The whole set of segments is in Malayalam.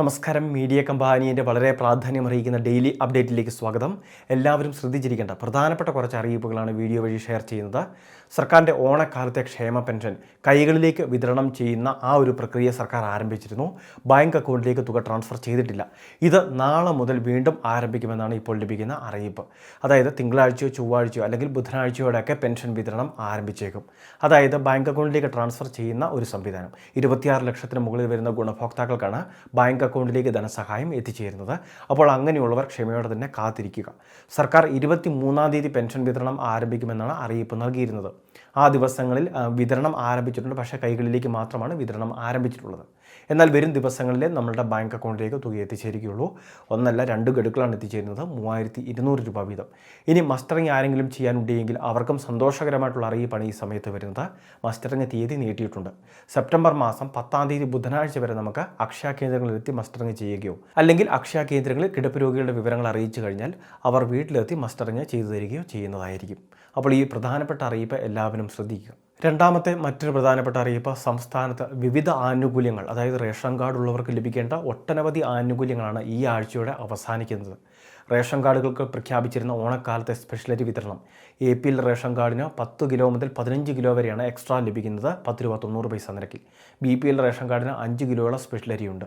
നമസ്കാരം. മീഡിയ കമ്പാനിയുടെ വളരെ പ്രാധാന്യം പ്രാധാന്യമറിയിക്കുന്ന ഡെയിലി അപ്ഡേറ്റിലേക്ക് സ്വാഗതം. എല്ലാവരും ശ്രദ്ധിച്ചിരിക്കേണ്ട പ്രധാനപ്പെട്ട കുറച്ച് അറിയിപ്പുകളാണ് വീഡിയോ വഴി ഷെയർ ചെയ്യുന്നത്. സർക്കാരിന്റെ ഓണക്കാലത്തെ ക്ഷേമ പെൻഷൻ കൈകളിലേക്ക് വിതരണം ചെയ്യുന്ന ആ ഒരു പ്രക്രിയ സർക്കാർ ആരംഭിച്ചിരുന്നു. ബാങ്ക് അക്കൗണ്ടിലേക്ക് തുക ട്രാൻസ്ഫർ ചെയ്തിട്ടില്ല. ഇത് നാളെ മുതൽ വീണ്ടും ആരംഭിക്കുമെന്നാണ് ഇപ്പോൾ ലഭിക്കുന്ന അറിയിപ്പ്. അതായത് തിങ്കളാഴ്ചയോ ചൊവ്വാഴ്ചയോ അല്ലെങ്കിൽ ബുധനാഴ്ചയോടെയൊക്കെ പെൻഷൻ വിതരണം ആരംഭിച്ചേക്കും. അതായത് ബാങ്ക് അക്കൗണ്ടിലേക്ക് ട്രാൻസ്ഫർ ചെയ്യുന്ന ഒരു സംവിധാനം. ഇരുപത്തിയാറ് ലക്ഷത്തിന് മുകളിൽ വരുന്ന ഗുണഭോക്താക്കൾക്കാണ് ബാങ്ക് അക്കൗണ്ടിലേക്ക് ധനസഹായം എത്തിച്ചേരുന്നത്. അപ്പോൾ അങ്ങനെയുള്ളവർ ക്ഷമയോടെ തന്നെ കാത്തിരിക്കുക. സർക്കാർ ഇരുപത്തി മൂന്നാം തീയതി പെൻഷൻ വിതരണം ആരംഭിക്കുമെന്നാണ് അറിയിപ്പ് നൽകിയിരുന്നത്. ആ ദിവസങ്ങളിൽ വിതരണം ആരംഭിച്ചിട്ടുണ്ട്. പക്ഷേ കൈകളിലേക്ക് മാത്രമാണ് വിതരണം ആരംഭിച്ചിട്ടുള്ളത്. എന്നാൽ വരും ദിവസങ്ങളിൽ നമ്മളുടെ ബാങ്ക് അക്കൗണ്ടിലേക്ക് തുക എത്തിച്ചേരുകയുള്ളൂ. ഒന്നല്ല രണ്ട് ഗഡുക്കളാണ് എത്തിച്ചേരുന്നത്. മൂവായിരത്തി ഇരുന്നൂറ് രൂപ വീതം. ഇനി മസ്റ്ററിങ് ആരെങ്കിലും ചെയ്യാനുണ്ടെങ്കിൽ അവർക്കും സന്തോഷകരമായിട്ടുള്ള അറിയിപ്പാണ് ഈ സമയത്ത് വരുന്നത്. മസ്റ്ററിങ് തീയതി നീട്ടിയിട്ടുണ്ട്. സെപ്റ്റംബർ മാസം പത്താം തീയതി ബുധനാഴ്ച വരെ നമുക്ക് അക്ഷയ കേന്ദ്രങ്ങളിലെത്തി മസ്റ്ററിങ് ചെയ്യുകയോ അല്ലെങ്കിൽ അക്ഷയ കേന്ദ്രങ്ങളിൽ കിടപ്പ് രോഗികളുടെ വിവരങ്ങൾ അറിയിച്ചു കഴിഞ്ഞാൽ അവർ വീട്ടിലെത്തി മസ്റ്ററിങ് ചെയ്തു തരികയോ ചെയ്യുന്നതായിരിക്കും. അപ്പോൾ ഈ പ്രധാനപ്പെട്ട അറിയിപ്പ് എല്ലാവരും ശ്രദ്ധിക്കുക. രണ്ടാമത്തെ മറ്റൊരു പ്രധാനപ്പെട്ട അറിയിപ്പ് സംസ്ഥാനത്ത് വിവിധ ആനുകൂല്യങ്ങൾ അതായത് റേഷൻ കാർഡ് ഉള്ളവർക്ക് ലഭിക്കേണ്ട ഒട്ടനവധി ആനുകൂല്യങ്ങളാണ് ഈ ആഴ്ചയോടെ അവസാനിക്കുന്നത്. റേഷൻ കാർഡുകൾക്ക് പ്രഖ്യാപിച്ചിരുന്ന ഓണക്കാലത്തെ സ്പെഷ്യലരി വിതരണം. എ പി എൽ റേഷൻ കാർഡിന് പത്ത് കിലോ മുതൽ പതിനഞ്ച് കിലോ വരെയാണ് എക്സ്ട്രാ ലഭിക്കുന്നത് പത്ത് രൂപ തൊണ്ണൂറ് പൈസ നിരക്കിൽ. ബി പി എൽ റേഷൻ കാർഡിന് അഞ്ച് കിലോയുള്ള സ്പെഷ്യലരി ഉണ്ട്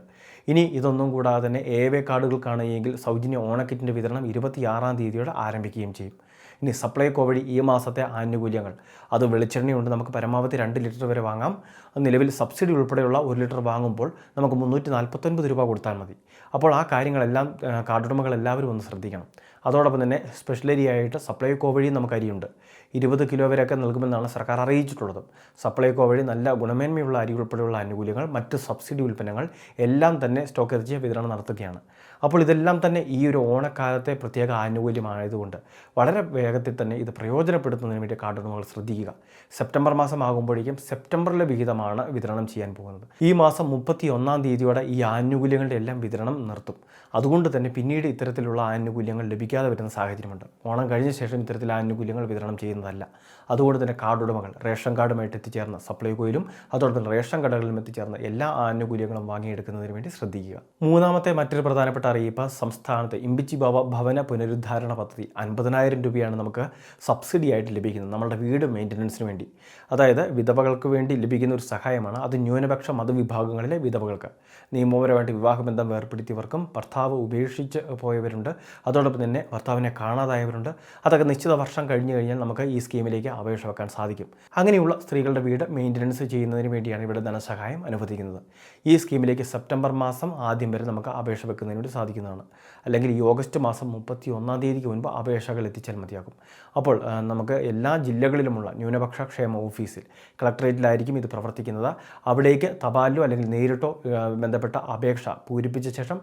ഇനി ഇതൊന്നും കൂടാതെ തന്നെ എ വേ കാർഡുകൾക്കാണെങ്കിൽ സൗജന്യ ഓണക്കിറ്റിന്റെ വിതരണം ഇരുപത്തിയാറാം തീയതിയോടെ ആരംഭിക്കുകയും ചെയ്യും. ഇനി സപ്ലൈകോ വഴി ഈ മാസത്തെ ആനുകൂല്യങ്ങൾ. അത് വെളിച്ചെണ്ണയുണ്ട്. നമുക്ക് പരമാവധി രണ്ട് ലിറ്റർ വരെ വാങ്ങാം. നിലവിൽ സബ്സിഡി ഉൾപ്പെടെയുള്ള ഒരു ലിറ്റർ വാങ്ങുമ്പോൾ നമുക്ക് മുന്നൂറ്റി നാൽപ്പത്തൊൻപത് രൂപ കൊടുത്താൽ മതി. അപ്പോൾ ആ കാര്യങ്ങളെല്ലാം കാർഡുടമകൾ എല്ലാവരും ഒന്ന് ശ്രദ്ധിക്കണം. അതോടൊപ്പം തന്നെ സ്പെഷ്യൽ ഏരിയ ആയിട്ട് സപ്ലൈകോ വഴി നമുക്ക് അരിയുണ്ട്. ഇരുപത് കിലോ വരെയൊക്കെ നൽകുമെന്നാണ് സർക്കാർ അറിയിച്ചിട്ടുള്ളത്. സപ്ലൈകോ വഴി നല്ല ഗുണമേന്മയുള്ള അരി ഉൾപ്പെടെയുള്ള ആനുകൂല്യങ്ങൾ മറ്റ് സബ്സിഡി ഉൽപ്പന്നങ്ങൾ എല്ലാം തന്നെ സ്റ്റോക്ക് എത്തിച്ച് വിതരണം നടത്തുകയാണ്. അപ്പോൾ ഇതെല്ലാം തന്നെ ഈ ഒരു ഓണക്കാലത്തെ പ്രത്യേക ആനുകൂല്യമായതുകൊണ്ട് വളരെ വേഗത്തിൽ തന്നെ ഇത് പ്രയോജനപ്പെടുത്തുന്നതിന് വേണ്ടി കാർഡുടമകൾ ശ്രദ്ധിക്കുക. സെപ്റ്റംബർ മാസം ആകുമ്പോഴേക്കും സെപ്റ്റംബറിലെ വിഹിതമാണ് വിതരണം ചെയ്യാൻ പോകുന്നത്. ഈ മാസം മുപ്പത്തി ഒന്നാം തീയതിയോടെ ഈ ആനുകൂല്യങ്ങളുടെ എല്ലാം വിതരണം നിർത്തും. അതുകൊണ്ട് തന്നെ പിന്നീട് ഇത്തരത്തിലുള്ള ആനുകൂല്യങ്ങൾ ലഭിക്കാതെ വരുന്ന സാഹചര്യമുണ്ട്. ഓണം കഴിഞ്ഞ ശേഷം ഇത്തരത്തിൽ ആനുകൂല്യങ്ങൾ വിതരണം ചെയ്യുന്നതല്ല. അതുകൊണ്ട് തന്നെ കാർഡ് ഉടമകൾ റേഷൻ കാർഡുമായിട്ട് എത്തിച്ചേർന്ന സപ്ലൈകോയിലും അതോടൊപ്പം റേഷൻ കടകളിലും എത്തിച്ചേർന്ന എല്ലാ ആനുകൂല്യങ്ങളും വാങ്ങിയെടുക്കുന്നതിന് വേണ്ടി ശ്രദ്ധിക്കുക. മൂന്നാമത്തെ മറ്റൊരു പ്രധാനപ്പെട്ട അറിയിപ്പ് സംസ്ഥാനത്ത് ഇമ്പിച്ചി ഭവ ഭവന പുനരുദ്ധാരണ പദ്ധതി അൻപതിനായിരം രൂപയാണ് നമുക്ക് സബ്സിഡി ആയിട്ട് ലഭിക്കുന്നത്. നമ്മുടെ വീട് മെയിന്റനൻസിന് വേണ്ടി. അതായത് വിധവകൾക്ക് വേണ്ടി ലഭിക്കുന്ന ഒരു സഹായമാണ്. അത് ന്യൂനപക്ഷ മതവിഭാഗങ്ങളിലെ വിധവകൾക്ക്. നിയമപരമായിട്ട് വിവാഹബന്ധം വേർപ്പെടുത്തിയവർക്കും ഭർത്താവ് ഉപേക്ഷിച്ച് പോയവരുണ്ട്. അതോടൊപ്പം തന്നെ ഭർത്താവിനെ കാണാതായവരുണ്ട്. അതൊക്കെ നിശ്ചിത വർഷം കഴിഞ്ഞു കഴിഞ്ഞാൽ നമുക്ക് സ്കീമിലേക്ക് അപേക്ഷ വെക്കാൻ സാധിക്കും. അങ്ങനെയുള്ള സ്ത്രീകളുടെ വീട് മെയിന്റനൻസ് ചെയ്യുന്നതിന് വേണ്ടിയാണ് ഇവിടെ ധനസഹായം അനുവദിക്കുന്നത്. ഈ സ്കീമിലേക്ക് സെപ്റ്റംബർ മാസം ആദ്യം വരെ നമുക്ക് അപേക്ഷ വെക്കുന്നതിന് വേണ്ടി സാധിക്കുന്നതാണ്. അല്ലെങ്കിൽ ഈ ഓഗസ്റ്റ് മാസം മുപ്പത്തി ഒന്നാം തീയതിക്ക് മുൻപ് അപേക്ഷകൾ എത്തിച്ചാൽ മതിയാകും. അപ്പോൾ നമുക്ക് എല്ലാ ജില്ലകളിലുമുള്ള ന്യൂനപക്ഷ ക്ഷേമ ഓഫീസിൽ കളക്ടറേറ്റിലായിരിക്കും ഇത് പ്രവർത്തിക്കുന്നത്. അവിടേക്ക് തപാലിലോ അല്ലെങ്കിൽ നേരിട്ടോ ബന്ധപ്പെട്ട അപേക്ഷ പൂരിപ്പിച്ച ശേഷം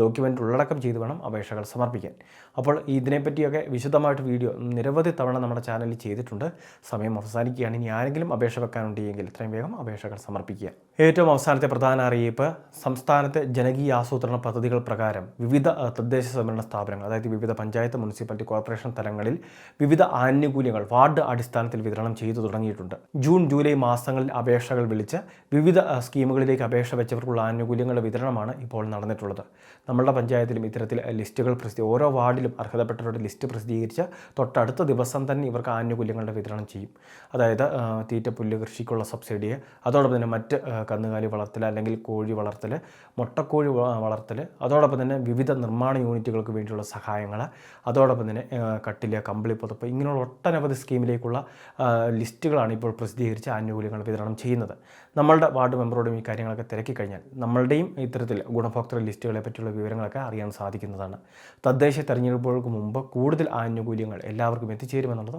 ഡോക്യുമെന്റ് ഉള്ളടക്കം ചെയ്ത് വേണം അപേക്ഷകൾ സമർപ്പിക്കാൻ. അപ്പോൾ ഇതിനെപ്പറ്റിയൊക്കെ വിശദമായിട്ട് വീഡിയോ നിരവധി തവണ നമ്മുടെ ചാനലിൽ ചെയ്തിട്ടുണ്ട്. സമയം അവസാനിക്കുകയാണ്. ഇനി ആരെങ്കിലും അപേക്ഷ വെക്കാനുണ്ടെങ്കിൽ എത്രയും വേഗം അപേക്ഷകൾ സമർപ്പിക്കുക. ഏറ്റവും അവസാനത്തെ പ്രധാന അറിയിപ്പ് സംസ്ഥാനത്തെ ജനകീയ ആസൂത്രണ പദ്ധതികൾ പ്രകാരം വിവിധ തദ്ദേശ സ്വയംഭരണ സ്ഥാപനങ്ങൾ അതായത് വിവിധ പഞ്ചായത്ത് മുനിസിപ്പാലിറ്റി കോർപ്പറേഷൻ തലങ്ങളിൽ വിവിധ ആനുകൂല്യങ്ങൾ വാർഡ് അടിസ്ഥാനത്തിൽ വിതരണം ചെയ്തു തുടങ്ങിയിട്ടുണ്ട്. ജൂൺ ജൂലൈ മാസങ്ങളിൽ അപേക്ഷകൾ വിളിച്ച് വിവിധ സ്കീമുകളിലേക്ക് അപേക്ഷ വെച്ചവർക്കുള്ള ആനുകൂല്യങ്ങളുടെ വിതരണമാണ് ഇപ്പോൾ നടന്നിട്ടുള്ളത്. നമ്മളുടെ പഞ്ചായത്തിലും ഇത്തരത്തിൽ ലിസ്റ്റുകൾ പ്രസിദ്ധീകരിച്ച് ഓരോ വാർഡിലും അർഹതപ്പെട്ടവരുടെ ലിസ്റ്റ് പ്രസിദ്ധീകരിച്ച് തൊട്ടടുത്ത ദിവസം തന്നെ ഇവർക്ക് ആനുകൂല്യങ്ങളുടെ വിതരണം ചെയ്യും. അതായത് തീറ്റപ്പുല്ല് കൃഷിക്കുള്ള സബ്സിഡി അതോടൊപ്പം തന്നെ മറ്റ് കന്നുകാലി വളർത്തൽ അല്ലെങ്കിൽ കോഴി വളർത്തൽ മുട്ടക്കോഴി വളർത്തൽ അതോടൊപ്പം തന്നെ വിവിധ നിർമ്മാണ യൂണിറ്റുകൾക്ക് വേണ്ടിയുള്ള സഹായങ്ങൾ അതോടൊപ്പം തന്നെ കട്ടിൽ കമ്പിളി പുതപ്പ് ഇങ്ങനെയുള്ള ഒട്ടനവധി സ്കീമിലേക്കുള്ള ലിസ്റ്റുകളാണ് ഇപ്പോൾ പ്രസിദ്ധീകരിച്ച് ആനുകൂല്യങ്ങൾ വിതരണം ചെയ്യുന്നത്. നമ്മളുടെ വാർഡ് മെമ്പറോടും ഈ കാര്യങ്ങളൊക്കെ തിരക്കി കഴിഞ്ഞാൽ നമ്മളുടെയും ഇത്തരത്തിൽ ഗുണഭോക്തൃ ലിസ്റ്റുകളെ പറ്റിയുള്ള വിവരങ്ങളൊക്കെ അറിയാൻ സാധിക്കുന്നതാണ്. തദ്ദേശ തെരഞ്ഞെടുപ്പുകൾക്ക് മുമ്പ് കൂടുതൽ ആനുകൂല്യങ്ങൾ എല്ലാവർക്കും എത്തിച്ചേരുമെന്നുള്ളത്